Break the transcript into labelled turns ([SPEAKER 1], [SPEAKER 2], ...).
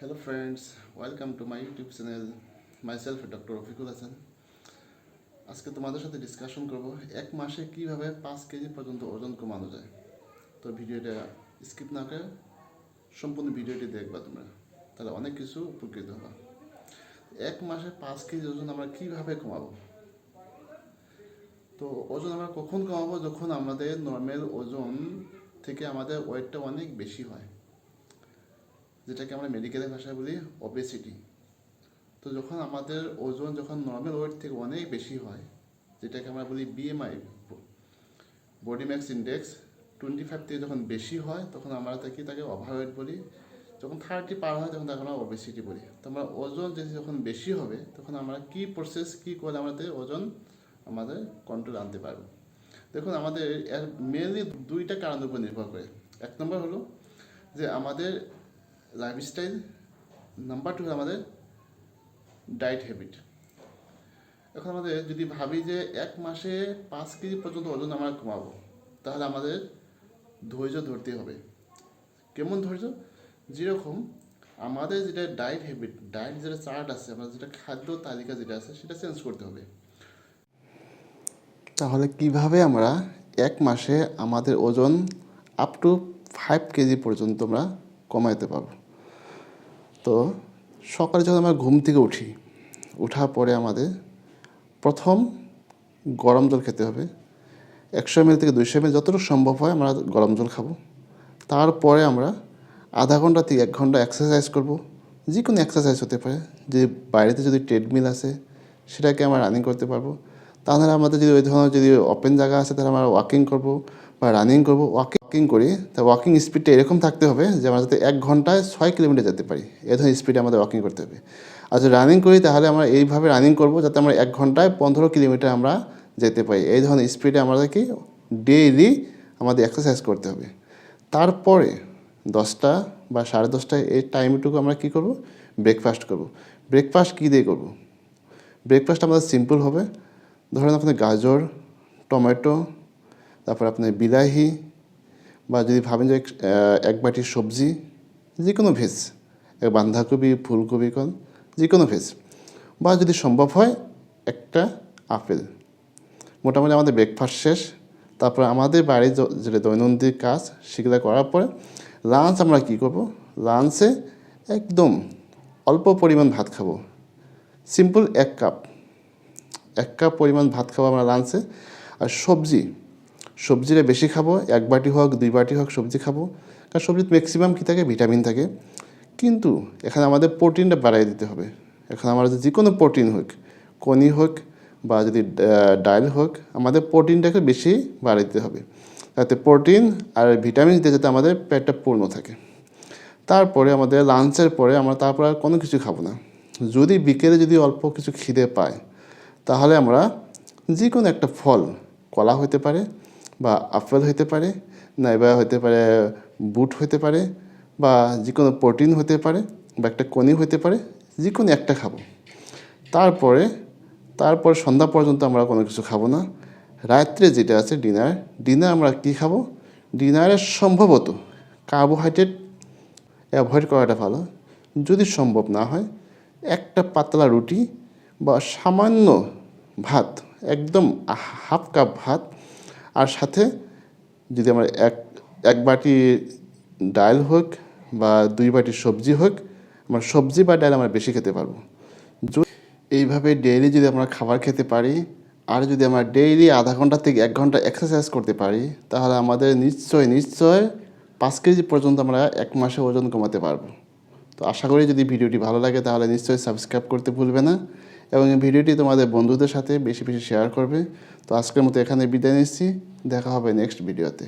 [SPEAKER 1] Hello friends welcome to my YouTube channel myself doctor Rafiqul Hasan আজকে তোমাদের সাথে discussion করব এক মাসে কীভাবে পাঁচ কেজি পর্যন্ত ওজন কমানো যায়। তো ভিডিওটা স্কিপ না করে সম্পূর্ণ ভিডিওটি দেখবা তোমরা, তাহলে অনেক কিছু উপকৃত হবা। এক মাসে পাঁচ কেজি ওজন আমরা কীভাবে কমাবো? তো ওজন আমরা কখন কমাবো? যখন আমাদের নর্মাল ওজন থেকে আমাদের ওয়েটটা অনেক বেশি হয়। যেটাকে আমরা মেডিকেলের ভাষায় বলি ওবেসিটি তো যখন আমাদের ওজন যখন নর্মাল ওয়েট থেকে অনেক বেশি হয়, যেটাকে আমরা বলি BMI body mass index twenty five থেকে যখন বেশি হয়, তখন আমরা তাকে তাকে ওভারওয়েট বলি। যখন থার্টি পার হয়, তখন তাকে আমরা ওবেসিটি বলি। তো আমরা ওজন যে যখন বেশি হবে, তখন আমরা কি প্রসেস কি করলে আমাদের ওজন আমাদের কন্ট্রোল আনতে পারব। দেখুন, আমাদের মেনলি দুইটা কারণের উপর নির্ভর করে। এক নম্বর হলো যে আমাদের লাইফস্টাইল নাম্বার টু আমাদের ডায়েট হ্যাবিট এখন আমাদের যদি ভাবি যে এক মাসে পাঁচ কেজি পর্যন্ত ওজন আমরা কমাবো, তাহলে আমাদের ধৈর্য ধরতে হবে। কেমন ধৈর্য? যেরকম আমাদের যেটা ডায়েট হ্যাবিট ডায়েট যেটা চার্ট আছে, আমাদের যেটা খাদ্য তালিকা যেটা আছে, সেটা চেঞ্জ করতে হবে। তাহলে কীভাবে আমরা এক মাসে আমাদের ওজন আপ টু ফাইভ কেজি পর্যন্ত আমরা কমাইতে পারব? তো সকালে যখন আমরা ঘুম থেকে উঠি ওঠার পরে আমাদের প্রথম গরম জল খেতে হবে। একশো এমএল থেকে দুইশো এমএল যতটুকু সম্ভব হয় আমরা গরম জল খাব। তারপরে আমরা আধা ঘণ্টা থেকে এক ঘণ্টা এক্সারসাইজ করব। যে কোনো এক্সারসাইজ হতে পারে, যে বাইরেতে যদি ট্রেডমিল আছে, সেটাকে আমরা রানিং করতে পারব। তাহলে আমাদের যদি ওই ধরনের যদি ওপেন জায়গা আছে, তাহলে আমরা ওয়াকিং করব। বা রানিং করব ওয়াকিং করি, তা ওয়াকিং স্পিডটা এরকম থাকতে হবে যে আমরা যাতে এক ঘন্টায় ছয় কিলোমিটার যেতে পারি। এ ধরনের স্পিডে আমাদের ওয়াকিং করতে হবে। আর যদি রানিং করি, তাহলে আমরা এইভাবে রানিং করব যাতে আমরা এক ঘন্টায় পনেরো কিলোমিটার আমরা যেতে পারি। এই ধরনের স্পিডে আমাদেরকে ডেইলি আমাদের এক্সারসাইজ করতে হবে। তারপরে দশটা বা সাড়ে দশটায় এই টাইমটুকু আমরা কী করব? ব্রেকফাস্ট করব। ব্রেকফাস্ট কী দিয়ে করব? ব্রেকফাস্ট আমাদের সিম্পল হবে। ধরেন আপনার গাজর, টমেটো তারপর আপনার বিলাহি বা যদি ভাবেন যে এক বাটি সবজি, যে কোনো ভেজ বাঁধাকপি, ফুলকপি কন, যে কোনো ভেজ, বা যদি সম্ভব হয় একটা আপেল। মোটামুটি আমাদের ব্রেকফাস্ট শেষ, তারপর আমাদের বাড়ির যেটা দৈনন্দিন কাজ, সেগুলো করার পরে লাঞ্চ আমরা কী করব? লাঞ্চে একদম অল্প পরিমাণ ভাত খাব। সিম্পল এক কাপ এক কাপ পরিমাণ ভাত খাব আমরা লাঞ্চে আর সবজি সবজিটা বেশি খাব, এক বাটি হোক, দুই বাটি হোক সবজি খাব। কারণ সবজিতে ম্যাক্সিমাম কী থাকে? ভিটামিন থাকে। কিন্তু এখানে আমাদের প্রোটিনটা বাড়াই দিতে হবে। এখন আমাদের যে কোনো প্রোটিন হোক কনি হোক বা যদি ডাল হোক, আমাদের প্রোটিনটাকে বেশি বাড়াই দিতে হবে। যাতে প্রোটিন আর ভিটামিন দিতে যাতে আমাদের পেটটা পূর্ণ থাকে। তারপরে আমাদের লাঞ্চের পরে আমরা তারপর আর কোনো কিছু খাব না। যদি বিকেলে যদি অল্প কিছু খিদে পায়, তাহলে আমরা যে কোনো একটা ফল, কলা হতে পারে বা আপেল হতে পারে, নাইবা হতে পারে বুট হতে পারে, বা যে কোনো প্রোটিন হতে পারে, বা একটা কনি হতে পারে যে কোনো একটা খাব। তারপরে, তারপর সন্ধ্যা পর্যন্ত আমরা কোনো কিছু খাব না। রাত্রে যেটা আছে ডিনার ডিনার আমরা কী খাব? ডিনারে সম্ভবত কার্বোহাইড্রেট অ্যাভয়েড করাটা ভালো। যদি সম্ভব না হয়, একটা পাতলা রুটি বা সামান্য ভাত, একদম হাফ কাপ ভাত আর সাথে যদি আমার এক এক বাটি ডাল হোক বা দুই বাটি সবজি হোক, আমরা সবজি বা ডাল আমরা বেশি খেতে পারব। এইভাবে ডেইলি যদি আমরা খাবার খেতে পারি, আর যদি আমরা ডেইলি আধা ঘণ্টা থেকে এক ঘণ্টা এক্সারসাইজ করতে পারি, তাহলে আমাদের নিশ্চয় নিশ্চয় পাঁচ কেজি পর্যন্ত আমরা এক মাসে ওজন কমাতে পারব। তো আশা করি যদি ভিডিওটি ভালো লাগে, তাহলে নিশ্চয়ই সাবস্ক্রাইব করতে ভুলবে না। এবং এই ভিডিওটি তোমাদের বন্ধুদের সাথে বেশি বেশি শেয়ার করবে। তো আজকের মতো এখানে বিদায় নিচ্ছি। দেখা হবে নেক্সট ভিডিওতে